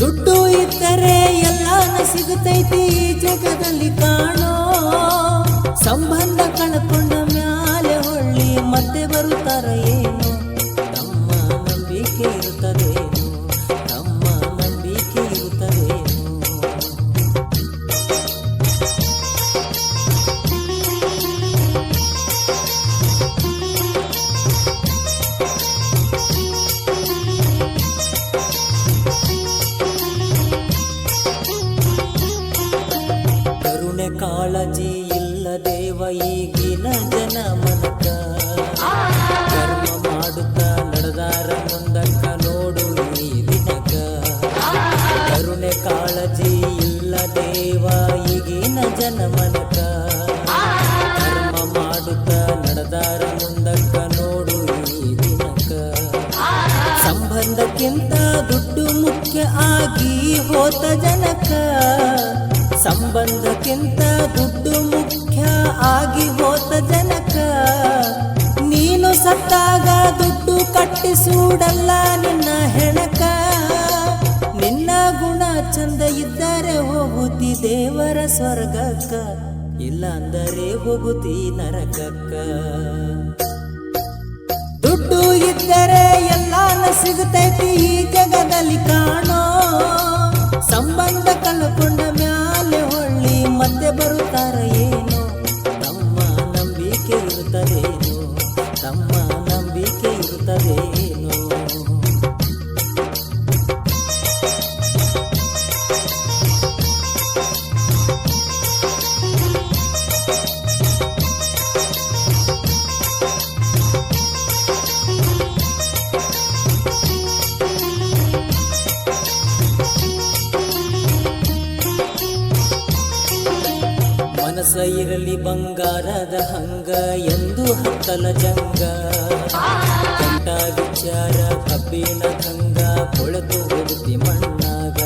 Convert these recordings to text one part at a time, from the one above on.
ದುಡ್ಡು ಇದ್ದರೆ ಎಲ್ಲಾನ ಸಿಗುತ್ತೈತಿ ಈ ಜಗದಲ್ಲಿ ಕಾಣೋ. ಸಂಬಂಧ ಕಳ್ಕೊಂಡ ಮ್ಯಾಲೆ ಹೊಳ್ಳಿ ಮತ್ತೆ ಬರುತ್ತಾರ ಕರುಣೆ ಕಾಳಜಿ ಇಲ್ಲ ದೇವ ಈಗಿನ ಜನ ಮನಕ ಕರ್ಮ ಮಾಡುತ್ತಾ ನಡೆದಾರ ಮುಂದಕ್ಕ ನೋಡು ಈ ದಿನಕ. ಕರುಣೆ ಕಾಳಜಿ ಇಲ್ಲ ದೇವ ಈಗಿನ ಜನ ಮನಕ ಕರ್ಮ ಮಾಡುತ್ತಾ ನಡೆದಾರ ಮುಂದಕ್ಕ ನೋಡು ಈ ದಿನಕ. ಸಂಬಂಧಕ್ಕಿಂತ ದುಡ್ಡು ಮುಖ್ಯ ಆಗಿ ಹೋತ ಜನಕ. ಸಂಬಂಧಕ್ಕಿಂತ ದುಡ್ಡು ಮುಖ್ಯ ಆಗಿ ಹೋತ ಜನಕ. ನೀನು ಸತ್ತಾಗ ದುಡ್ಡು ಕಟ್ಟಿಸೂಡಲ್ಲ ನಿನ್ನ ಹೆಣಕ. ನಿನ್ನ ಗುಣ ಚಂದ ಇದ್ದರೆ ಹೋಗುತ್ತಿ ದೇವರ ಸ್ವರ್ಗಕ್ಕ. ಇಲ್ಲ ಅಂದರೆ ಹೋಗುತ್ತಿ ನರಕಕ್ಕ. ದುಡ್ಡು ಇದ್ದರೆ ಎಲ್ಲಾನ ಸಿಗುತ್ತೈತಿ ಈ ಜಗದಲ್ಲಿ ಕಾಣೋ ಇರುತ್ತದೇನು ಮನಸ ಇರಲಿ ಬಂಗಾರದ ಹಂಗ ಎಂದು ಹತ್ತಲ ಜಂಗ. ಕಂಟ ವಿಚಾರ ಕಬ್ಬಿನ ಹಂಗ ಕೊಳೆತು ಹೋಗುತ್ತಿ ಮಣ್ಣಾಗ.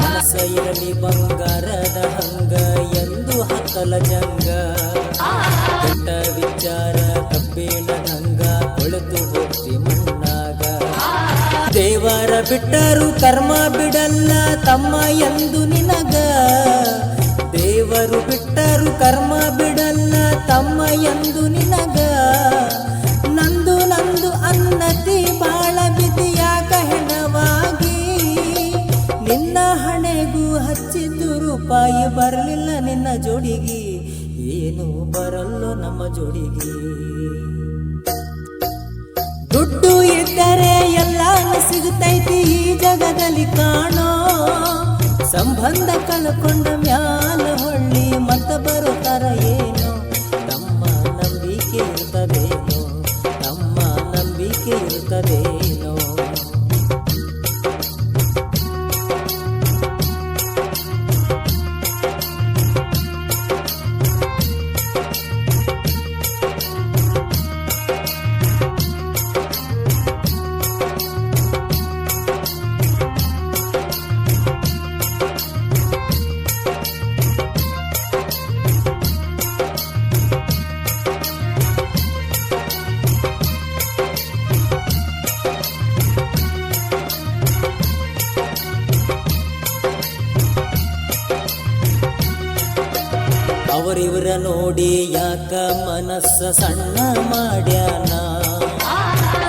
ಮನಸ ಇರಲಿ ಬಂಗಾರದ ಹಂಗ ಎಂದು ಹತ್ತಲ ಜಂಗ. ಕಂಟ ವಿಚಾರ ಕಬ್ಬಿನ ಹಂಗ ಕೊಳೆತು ಹೋಗುತ್ತಿ ಮಣ್ಣಾಗ. ದೇವರ ಬಿಟ್ಟರು ಕರ್ಮ ಬಿಡಲ್ಲ ತಮ್ಮ ಎಂದು ನಿನಗ. ಬಿಟ್ಟರು ಕರ್ಮ ಬಿಡಲ್ಲ ತಮ್ಮ ಎಂದು ನಿನಗ. ನಂದು ನಂದು ಅನ್ನತಿ ಬಾಳ ಬಿದಿಯಾಕ ಹೆಣವಾಗಿ ನಿನ್ನ ಹಣೆಗೂ ಹಚ್ಚಿದ್ದು ರೂಪಾಯಿ ಬರಲಿಲ್ಲ ನಿನ್ನ ಜೋಡಿಗೆ. ಏನು ಬರಲ್ಲೋ ನಮ್ಮ ಜೋಡಿಗೆ. ದುಡ್ಡು ಇದ್ದರೆ ಎಲ್ಲಾನು ಸಿಗುತ್ತೈತಿ ಈ ಜಗದಲ್ಲಿ ಕಾಣೋ. ಸಂಬಂಧ ಕಳ್ಕೊಂಡ ಮ್ಯಾಲ ಹೊಳ್ಳಿ ಮತ್ತ ಬರುತ್ತಾರ ಏನು. ತಮ್ಮ ನಂಬಿಕೆ ಇರ್ತದೇನೋ ಅವರಿವರ ನೋಡಿ ಯಾಕ ಮನಸ್ಸ ಸಣ್ಣ ಮಾಡ್ಯಾನ?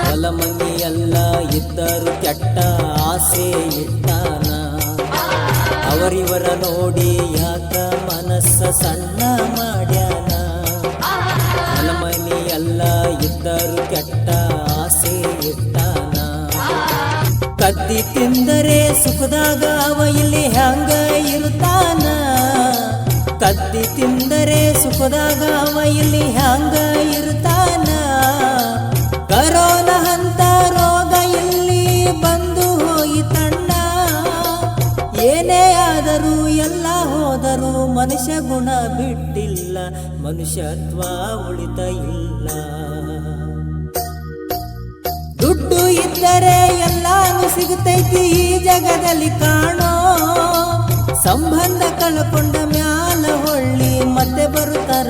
ಹೊಲ ಎಲ್ಲ ಇದ್ದರು ಕೆಟ್ಟ ಆಸೆ ಇಟ್ಟಾನ? ಅವರಿವರ ನೋಡಿ ಯಾಕ ಮನಸ್ಸ ಸಣ್ಣ ಮಾಡ್ಯಾನ? ಹೊಲ ಎಲ್ಲ ಇದ್ದರು ಕೆಟ್ಟ ಆಸೆ ಇಟ್ಟಾನ? ಕತ್ತಿ ತಿಂದರೆ ಸುಖದಾಗ ಅವ ಇಲ್ಲಿ ಹ್ಯಾಂಗ ಇರುತ್ತಾನ? ಕದ್ದಿ ತಿಂದರೆ ಸುಖದಾಗ ಮೈಲಿ ಹ್ಯಾಂಗ ಇರುತ್ತಾನ ಕರೋನ ಹಂತ ರೋಗ ಇಲ್ಲಿ ಬಂದು ಹೋಯಿತಣ್ಣ ಏನೇ ಆದರೂ ಎಲ್ಲ ಹೋದರೂ ಮನುಷ್ಯ ಗುಣ ಬಿಟ್ಟಿಲ್ಲ, ಮನುಷ್ಯತ್ವ ಉಳಿತ ಇಲ್ಲ. ದುಡ್ಡು ಇದ್ದರೆ ಎಲ್ಲಾನು ಸಿಗುತ್ತೈತಿ ಈ ಜಗದಲ್ಲಿ ಕಾಣೋ. ಸಂಬಂಧ ಕಳ್ಕೊಂಡ ಮ್ಯಾಲ ಹೊಳ್ಳಿ ಮತ್ತೆ ಬರುತ್ತಾರ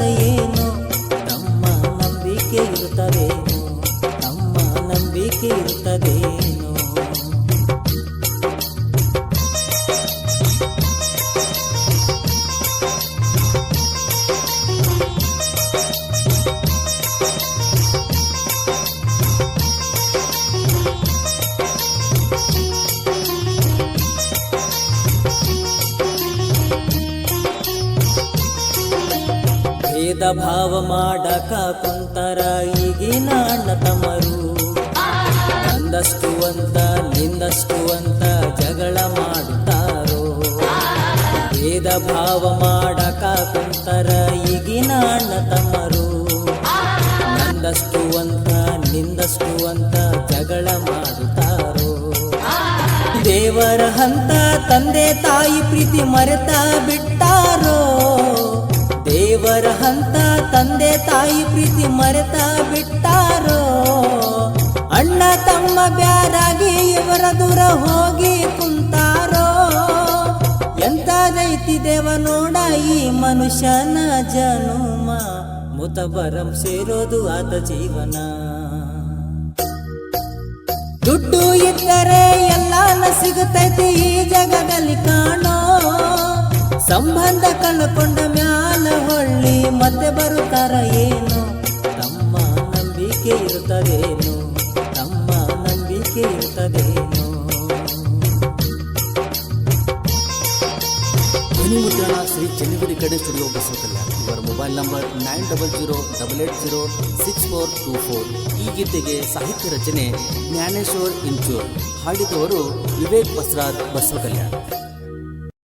ಭೇದ ಭಾವ ಮಾಡಕ ಕುಂತರ ಈಗಿನ ಅಣ್ಣ ತಮ್ಮರು ನಂದಷ್ಟು ಅಂತ ಜಗಳ ಮಾಡುತ್ತಾರೋ. ಭೇದ ಭಾವ ಮಾಡಕ ಕುಂತರ ಈಗಿನ ಅಣ್ಣ ತಮ್ಮರು ನಂದಷ್ಟು ಅಂತ ಜಗಳ ಮಾಡುತ್ತಾರೋ. ದೇವರ ಹಂತ ತಂದೆ ತಾಯಿ ಪ್ರೀತಿ ಮರೆತ ಬಿಟ್ಟಾರೋ. ದೇವರ ಹಂತ ತಂದೆ ತಾಯಿ ಪ್ರೀತಿ ಮರೆತ ಬಿಟ್ಟಾರೋ? ಅಣ್ಣ ತಮ್ಮ ಬ್ಯಾರಾಗಿ ಇವರ ದೂರ ಹೋಗಿ ಕುಂತಾರೋ? ಎಂತಾಗೈತಿ ದೇವ ನೋಡ ಈ ಮನುಷ್ಯನ ಜನುಮ, ಮುತಬರಂ ಸೇರೋದು ಆತ ಜೀವನ. ದುಡ್ಡು ಇದ್ದರೆ ಎಲ್ಲಾನ ಸಿಗುತ್ತೈತಿ ಈ ಜಗದಲ್ಲಿ ಕಾಣೋ. ಸಂಬಂಧ ಕಳ್ಕೊಂಡ ಮ್ಯಾಲ ಹೊಳ್ಳಿ, ಮತ್ತೆ ಬರುತ್ತಾರ ಏನು? ತಮ್ಮ ನಂಬಿಕೆ ಇರುತ್ತದೇನು ತಮ್ಮ ನಂಬಿಕೆ ಇರುತ್ತದೇನು ಧ್ವನಿಮುದ್ರಣ ಶ್ರೀ ಚೆನ್ನಿಗುಡಿ ಕಡೆ ಸ್ಟುಡಿಯೋ ಬಸವಕಲ್ಯಾಣ. ಇವರ mobile number nine double zero double eight zero six four two four. ಈ ಗೀತೆಗೆ ಸಾಹಿತ್ಯ ರಚನೆ ಜ್ಞಾನೇಶ್ವರ್ ಇಂಚೂರ್. ಹಾಡಿದವರು ವಿವೇಕ್ ಬಸ್ರಾಜ್ ಬಸವಕಲ್ಯಾಣ.